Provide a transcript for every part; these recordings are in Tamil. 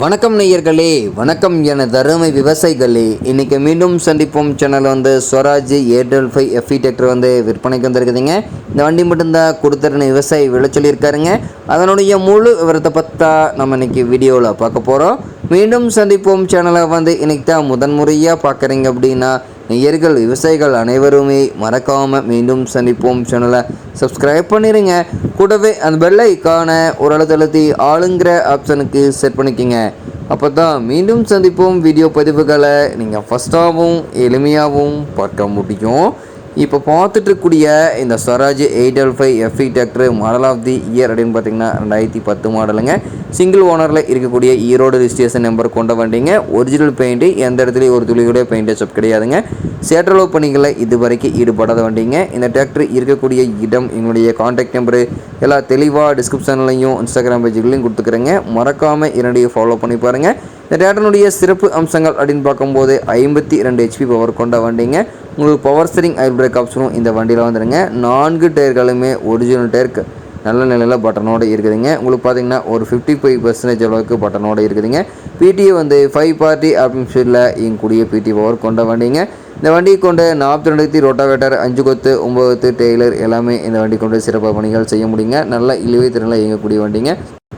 வணக்கம் நேயர்களே வணக்கம் என தருமை விவசாயிகளே. இன்றைக்கி மீண்டும் சந்திப்போம். சேனல் வந்து Swaraj eight L five FE tractor வந்து விற்பனைக்கு வந்திருக்குதுங்க. இந்த வண்டி மட்டும்தான் கொடுத்துருன்னு விவசாயி விழ சொல்லியிருக்காருங்க. அதனுடைய முழு விவரத்தை பற்றா நம்ம இன்னைக்கு வீடியோவில் பார்க்க போகிறோம் மீண்டும் சந்திப்போம். சேனலை வந்து இன்றைக்கி தான் முதன்முறையாக பார்க்குறீங்க அப்படின்னா நேயர்கள் விவசாயிகள் அனைவருமே மறக்காமல் மீண்டும் சந்திப்போம் சேனலை சப்ஸ்கிரைப் பண்ணிடுங்க கூடவே அந்த பெல் ஐக்கான ஒரு அழுத்தழுத்தி ஆளுங்கிற ஆப்ஷனுக்கு செட் பண்ணிக்கோங்க. அப்போ தான் மீண்டும் சந்திப்போம். வீடியோ பதிவுகளை நீங்கள் ஃபஸ்ட்டாகவும் எளிமையாகவும் பார்க்க முடியும். இப்போ பார்த்துட்டு இந்த Swaraj eight L five FE tractor model of the year அப்படின்னு பார்த்தீங்கன்னா ரெண்டாயிரத்தி பத்து மாடலுங்க. சிங்கிள் ஓனரில் இருக்கக்கூடிய ஈரோடு ரிஜிஸ்ட்ரேஷன் நம்பர் கொண்ட வண்டிங்க. ஒரிஜினல் பெயிண்ட்டு எந்த இடத்துலையும் ஒரு துளி பெயிண்ட் டச்சப் கிடையாதுங்க. சேற்றளவு பணிகளில் இது வரைக்கும் ஈடுபடாத வண்டிங்க. இந்த டிராக்டர் இருக்கக்கூடிய இடம் எங்களுடைய காண்டாக்ட் நம்பரு எல்லா தெளிவாக டிஸ்கிரிப்ஷன்லையும் இன்ஸ்டாகிராம் பேஜுகளையும் கொடுத்துக்கிறேங்க. மறக்காமல் இரண்டையும் ஃபாலோ பண்ணி பாருங்கள் இந்த டிராக்டருடைய சிறப்பு அம்சங்கள் அப்படின்னு பார்க்கும்போது ஐம்பத்தி ரெண்டு ஹெச்பி பவர் கொண்ட வண்டிங்க. உங்களுக்கு பவர் ஸ்டரிங் ஐர் பிரேக் ஆப்ஷனும் இந்த வண்டியில் வந்துடுங்க நான்கு டயர்களுமே ஒரிஜினல் டயர்க்கு நல்ல நிலையில் பட்டனோடு இருக்குதுங்க. உங்களுக்கு பார்த்தீங்கன்னா ஒரு ஃபிஃப்டி ஃபைவ் பர்சன்டேஜ் அளவுக்கு பட்டனோடு இருக்குதுங்க. பிடிஏ வந்து ஃபைவ் பார்ட்டி ஆப்ஷனில் இயங்கக்கூடிய பிடி பவர் கொண்ட வண்டிங்க. இந்த வண்டியை கொண்டு நாற்பத்தி ரெண்டாயிரத்தி ரோட்டாவேட்டர் அஞ்சு கொத்து ஒம்பது டெய்லர் எல்லாமே இந்த வண்டி கொண்டு சிறப்பாக பணிகள் செய்ய முடியுங்க. நல்ல இழுவை திறனில் இயங்கக்கூடிய வண்டிங்க.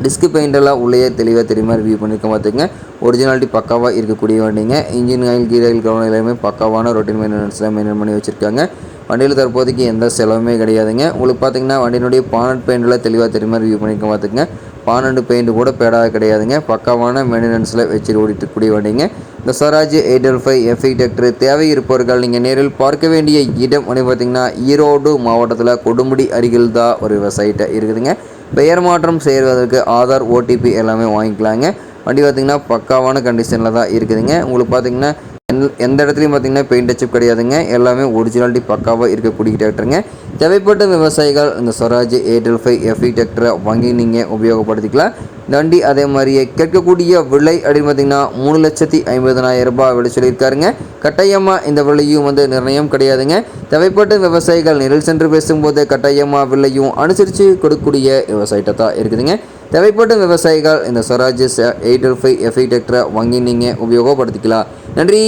டிஸ்க் பெயிண்டெல்லாம் உள்ளே தெளிவாக தெரியுமா ரிவ்யூ பண்ணியிருக்க பார்த்துங்க ஒரிஜினாலிட்டி பக்காவாக இருக்கக்கூடிய வண்டிங்க. இன்ஜின் ஆயில் கீர் ஆயில் கவனம் எல்லாமே பக்காவான ரொட்டீன் மெயின்டெனன்ஸில் மெயின்டைன் பண்ணி வச்சுருக்காங்க. வண்டியில் தற்போதைக்கு எந்த செலவுமே கிடையாதுங்க. உங்களுக்கு பார்த்தீங்கன்னா வண்டியினுடைய பானட் பெயிண்டெல்லாம் தெளிவாக தெரியுமா ரிவ்யூ பண்ணியிருக்க பார்த்துங்க பானண்டு பெயிண்ட் கூட பேடாக கிடையாதுங்க. பக்காவான மெயின்டெனன்ஸில் வச்சு ஓடிட்டுக்கூடிய வண்டிங்க. இந்த Swaraj eight L five FI tractor தேவை இருப்பவர்கள் நீங்கள் நேரில் பார்க்க வேண்டிய இடம் வந்து பார்த்திங்கன்னா ஈரோடு மாவட்டத்தில் கொடுமுடி அருகில் தான் ஒரு விவசாயிட்ட இருக்குதுங்க. பெயர் மாற்றம் செய்வதற்கு ஆதார் ஓடிபி எல்லாமே வாங்கிக்கலாங்க. வண்டி பார்த்திங்கன்னா பக்காவான கண்டிஷனில் தான் இருக்குதுங்க. உங்களுக்கு பார்த்திங்கன்னா எந்த எந்த இடத்துலையும் பார்த்தீங்கன்னா பெயிண்ட் அச்சப் கிடையாதுங்க. எல்லாமே ஒரிஜினாலிட்டி பக்காவாக இருக்கக்கூடிய டிராக்டருங்க தேவைப்பட்ட விவசாயிகள் இந்த ஸ்வராஜ் ஏர்டெல் ஃபைவ் எஃப்இ டிராக்டரை வாங்கி நீங்கள் உபயோகப்படுத்திக்கலாம். இந்த வண்டி அதே மாதிரியே கேட்கக்கூடிய விலை அப்படின்னு பார்த்தீங்கன்னா மூணு லட்சத்தி ஐம்பதனாயிரம் ரூபாய் விலை சொல்லியிருக்காருங்க. கட்டாயமாக இந்த விலையும் வந்து நிர்ணயம் கிடையாதுங்க. தேவைப்பட்ட விவசாயிகள் நேரில் சென்று பேசும்போது கட்டாயமாக விலையும் அனுசரித்து கொடுக்கக்கூடிய விவசாயிட்ட தான் இருக்குதுங்க. தேவைப்பட்ட விவசாயிகள் இந்த Swaraj eight L five FI டிராக்டரை வாங்கி நீங்கள் உபயோகப்படுத்திக்கலாம். நன்றி.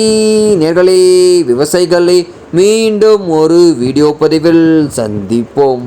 நேர்களே விவசாயிகளை மீண்டும் ஒரு வீடியோ பதிவில் சந்திப்போம்.